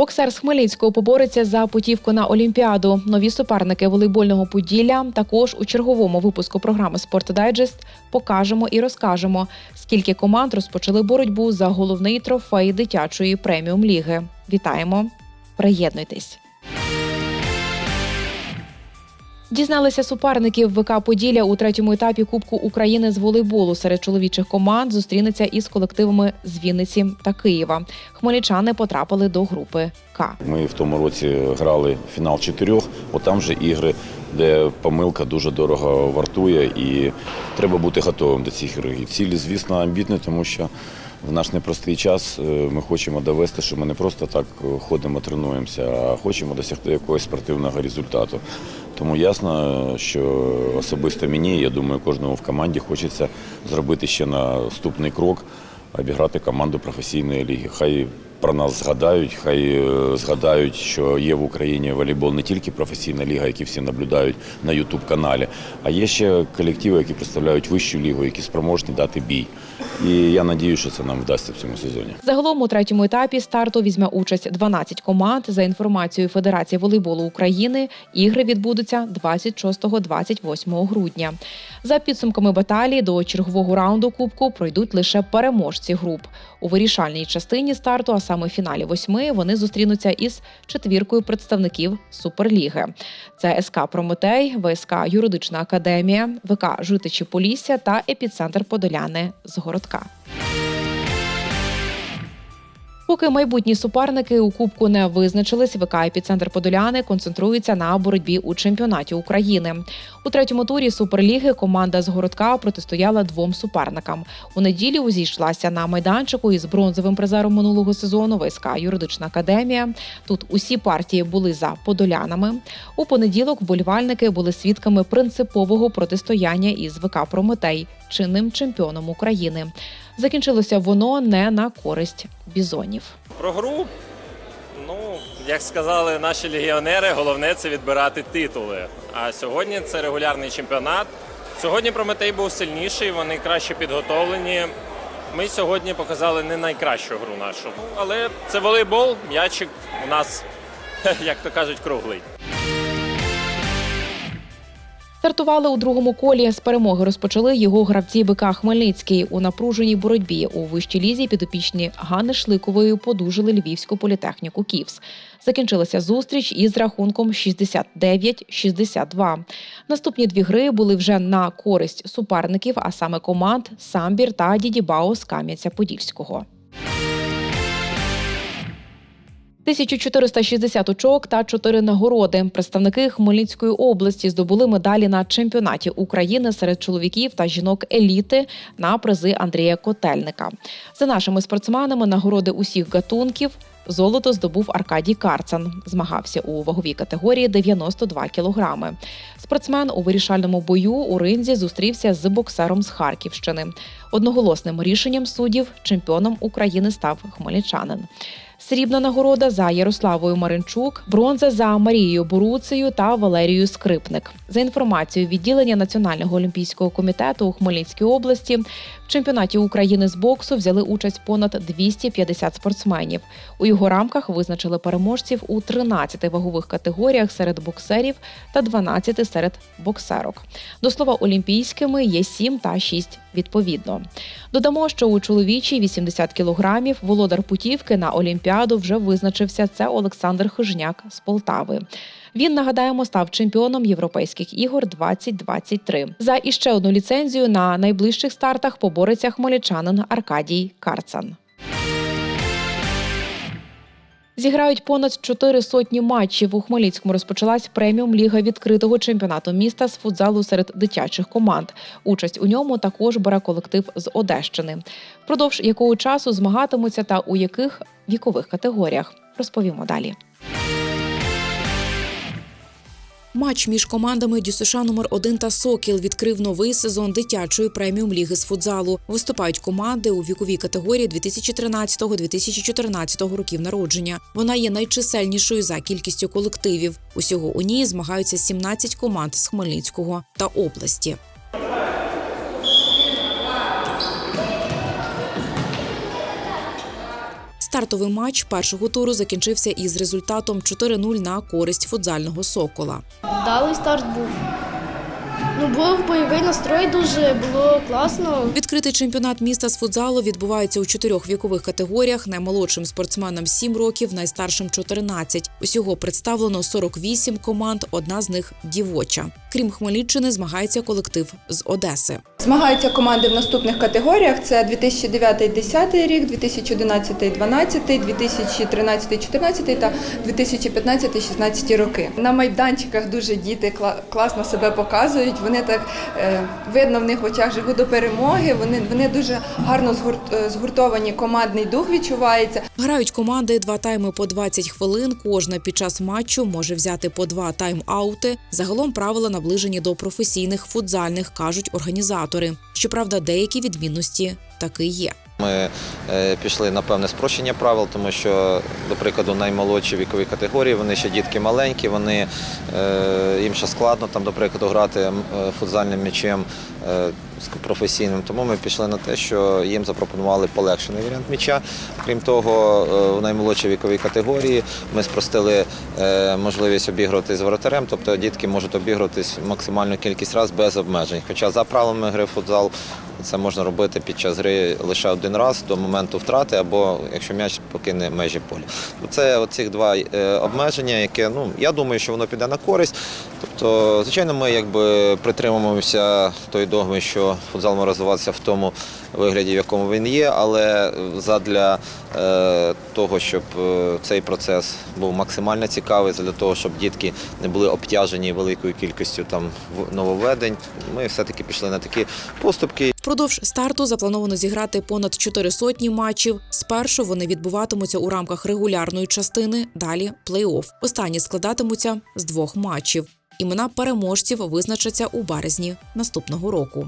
Боксер з Хмельницького побореться за путівку на Олімпіаду. Нові суперники волейбольного Поділля також у черговому випуску програми «Спортдайджест» покажемо і розкажемо, скільки команд розпочали боротьбу за головний трофей дитячої преміум ліги. Вітаємо! Приєднуйтесь! Дізналися суперників ВК Поділля у третьому етапі Кубку України з волейболу серед чоловічих команд зустрінеться із колективами з Вінниці та Києва. Хмельничани потрапили до групи К. Ми в тому році грали фінал чотирьох, от там же ігри, де помилка дуже дорого вартує, і треба бути готовим до цих ігор. І цілі, звісно, амбітні, тому що в наш непростий час е, ми хочемо довести, що ми не просто так е, ходимо, тренуємося, а хочемо досягти якогось спортивного результату. Тому ясно, що особисто мені, я думаю, кожному в команді хочеться зробити ще наступний крок, обіграти команду професійної ліги. Хай про нас згадають, хай е, згадають, що є в Україні волейбол не тільки професійна ліга, які всі наблюдають на Ютуб каналі, а є ще колективи, які представляють вищу лігу, які спроможні дати бій. І я надію, що це нам вдасться в цьому сезоні. Загалом у третьому етапі старту візьме участь 12 команд. За інформацією Федерації волейболу України, ігри відбудуться 26-28 грудня. За підсумками баталії до чергового раунду кубку пройдуть лише переможці груп. У вирішальній частині старту, а саме фіналі восьми, вони зустрінуться із четвіркою представників Суперліги. Це СК Прометей, ВСК Юридична академія, ВК Житичі Полісся та епіцентр Подоляни з городка. Поки майбутні суперники у кубку не визначились, ВК «Епіцентр Подоляни концентрується на боротьбі у чемпіонаті України. У третьому турі суперліги команда з городка протистояла двом суперникам. У неділю зійшлася на майданчику із бронзовим призером минулого сезону ВСК Юридична академія. Тут усі партії були за подолянами. У понеділок вболівальники були свідками принципового протистояння із ВК Прометей, чинним чемпіоном України. Закінчилося воно не на користь бізонів. Про гру, ну, як сказали наші легіонери, головне це відбирати титули. А сьогодні це регулярний чемпіонат. Сьогодні Прометей був сильніший, вони краще підготовлені. Ми сьогодні показали не найкращу гру нашу. Але це волейбол, м'ячик у нас, як то кажуть, круглий. Стартували у другому колі. З перемоги розпочали його гравці БК Хмельницький у напруженій боротьбі у вищій лізі. Підопічні Ганни Шликової подужили львівську політехніку Ківс. Закінчилася зустріч із рахунком 69-62. Наступні дві гри були вже на користь суперників, а саме команд Самбір та Дідібао з Кам'янця-Подільського. 1460 очок та 4 нагороди. Представники Хмельницької області здобули медалі на чемпіонаті України серед чоловіків та жінок еліти на призи Андрія Котельника. За нашими спортсменами нагороди усіх гатунків. Золото здобув Аркадій Карцан. Змагався у ваговій категорії 92 кілограми. Спортсмен у вирішальному бою у ринзі зустрівся з боксером з Харківщини. Одноголосним рішенням суддів чемпіоном України став хмельничанин. Срібна нагорода за Ярославою Маринчук, бронза за Марією Боруцею та Валерією Скрипник. За інформацією відділення Національного олімпійського комітету у Хмельницькій області, чемпіонаті України з боксу взяли участь понад 250 спортсменів. У його рамках визначили переможців у 13 вагових категоріях серед боксерів та 12 серед боксерок. До слова, олімпійськими є 7 та 6 відповідно. Додамо, що у чоловічій 80 кілограмів володар путівки на Олімпіаду вже визначився. Це Олександр Хижняк з Полтави. Він нагадаємо став чемпіоном європейських ігор 2023. За іще одну ліцензію на найближчих стартах побореться хмельничанин Аркадій Карцан. Зіграють понад чотири сотні матчів. У Хмельницькому розпочалась преміум ліга відкритого чемпіонату міста з футзалу серед дитячих команд. Участь у ньому також бере колектив з Одещини. Впродовж якого часу змагатимуться та у яких вікових категоріях розповімо далі. Матч між командами ДЮСШ номер 1 та Сокіл відкрив новий сезон дитячої преміум ліги з футзалу. Виступають команди у віковій категорії 2013-2014 років народження. Вона є найчисельнішою за кількістю колективів. Усього у ній змагаються 17 команд з Хмельницького та області. Стартовий матч першого туру закінчився із результатом 4-0 на користь футзального сокола. Вдалий старт був. Ну, був бойовий настрой дуже, було класно. Відкритий чемпіонат міста з футзалу відбувається у чотирьох вікових категоріях. Наймолодшим спортсменам 7 років, найстаршим 14. Усього представлено 48 команд, одна з них дівоча. Крім Хмельниччини, змагається колектив з Одеси. Змагаються команди в наступних категоріях: це 2009-10 рік, 2011-12, 2013-14 та 2015-16 роки. На майданчиках дуже діти класно себе показують. Вони так е, видно в них в очах жигу до перемоги. Вони, вони дуже гарно е, згуртовані. Командний дух відчувається. Грають команди два тайми по 20 хвилин. Кожна під час матчу може взяти по два тайм-аути. Загалом правила наближені до професійних футзальних, кажуть організатори. Щоправда, деякі відмінності таки є. Ми е, пішли на певне спрощення правил, тому що, до прикладу, наймолодші вікові категорії, вони ще дітки маленькі, е, їм ще складно, до прикладу, грати е, футзальним м'ячем професійним. Тому ми пішли на те, що їм запропонували полегшений варіант м'яча. Крім того, е, в наймолодшій віковій категорії ми спростили е, можливість обігрувати з воротарем, тобто дітки можуть обігруватись максимальну кількість разів без обмежень. Хоча за правилами гри в футзал це можна робити під час гри лише один раз до моменту втрати, або якщо м'яч покине межі поля. Це оці два е, обмеження, яке ну я думаю, що воно піде на користь. Тобто, звичайно, ми якби притримуємося той догми, що футзал може розвиватися в тому вигляді, в якому він є, але задля того, щоб е, цей процес був максимально цікавий, для того, щоб дітки не були обтяжені великою кількістю там нововведень, ми все-таки пішли на такі поступки. Впродовж старту заплановано зіграти понад чотири сотні матчів. Спершу вони відбуватимуться у рамках регулярної частини, далі плей-офф. Останні складатимуться з двох матчів. Імена переможців визначаться у березні наступного року.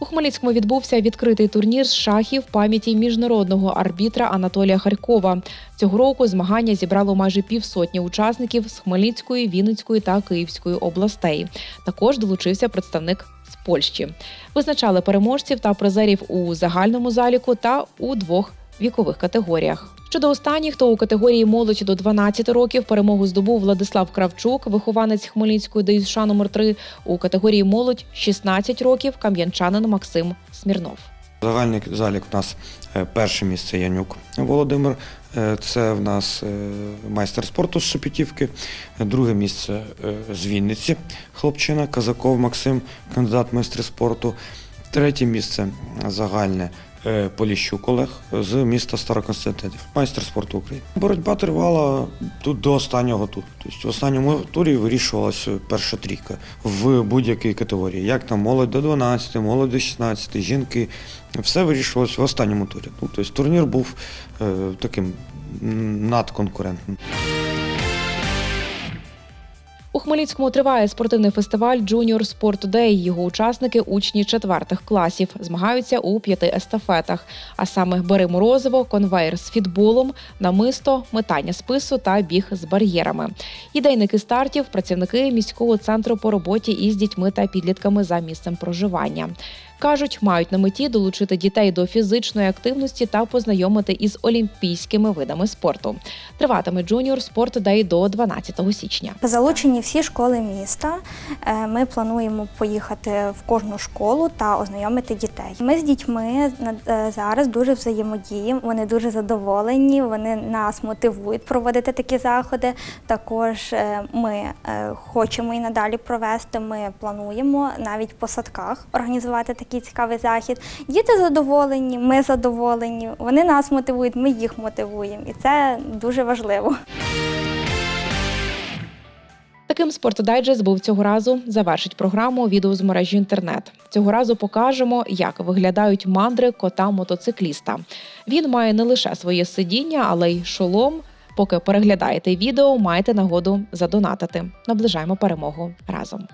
У Хмельницькому відбувся відкритий турнір з шахів пам'яті міжнародного арбітра Анатолія Харькова. Цього року змагання зібрало майже півсотні учасників з Хмельницької, Вінницької та Київської областей. Також долучився представник з Польщі. Визначали переможців та призерів у загальному заліку та у двох вікових категоріях. Щодо останніх, то у категорії молодь до 12 років перемогу здобув Владислав Кравчук, вихованець Хмельницької ДЮСШ номер 3 У категорії молодь 16 років кам'янчанин Максим Смірнов. Загальний залік у нас е, перше місце Янюк Володимир. Е, Це в нас е, майстер спорту з Шепетівки. Друге місце з Вінниці, хлопчина, Казаков Максим, кандидат в майстри спорту. Третє місце загальне Поліщук Олег з міста Староконстантинів, майстер спорту України. Боротьба тривала тут до останнього туру. Тобто в останньому турі вирішувалася перша трійка в будь-якій категорії. Як там молодь до 12, молодь до 16, жінки. Все вирішувалось в останньому турі. Ну, тобто турнір був е, таким надконкурентним. У Хмельницькому триває спортивний фестиваль Junior Sport Day. Його учасники учні четвертих класів змагаються у п'яти естафетах. А саме бери морозиво, конвейер з фітболом, намисто, метання спису та біг з бар'єрами. Ідейники стартів працівники міського центру по роботі із дітьми та підлітками за місцем проживання. Кажуть, мають на меті долучити дітей до фізичної активності та познайомити із олімпійськими видами спорту. Триватиме Junior Sport Day до 12 січня. Залучені всі школи міста. Е, Ми плануємо поїхати в кожну школу та ознайомити дітей. Ми з дітьми е, зараз дуже взаємодіємо. Вони дуже задоволені. Вони нас мотивують проводити такі заходи. Також е, ми хочемо і надалі провести. Ми плануємо навіть по садках організувати такий цікавий захід. Діти задоволені, ми задоволені. Вони нас мотивують, ми їх мотивуємо, і це дуже важливо. Таким спортдайджест був цього разу. Завершить програму відео з мережі інтернет. Цього разу покажемо, як виглядають мандри кота мотоцикліста. Він має не лише своє сидіння, але й шолом. Поки переглядаєте відео, маєте нагоду задонатити. Наближаємо перемогу разом.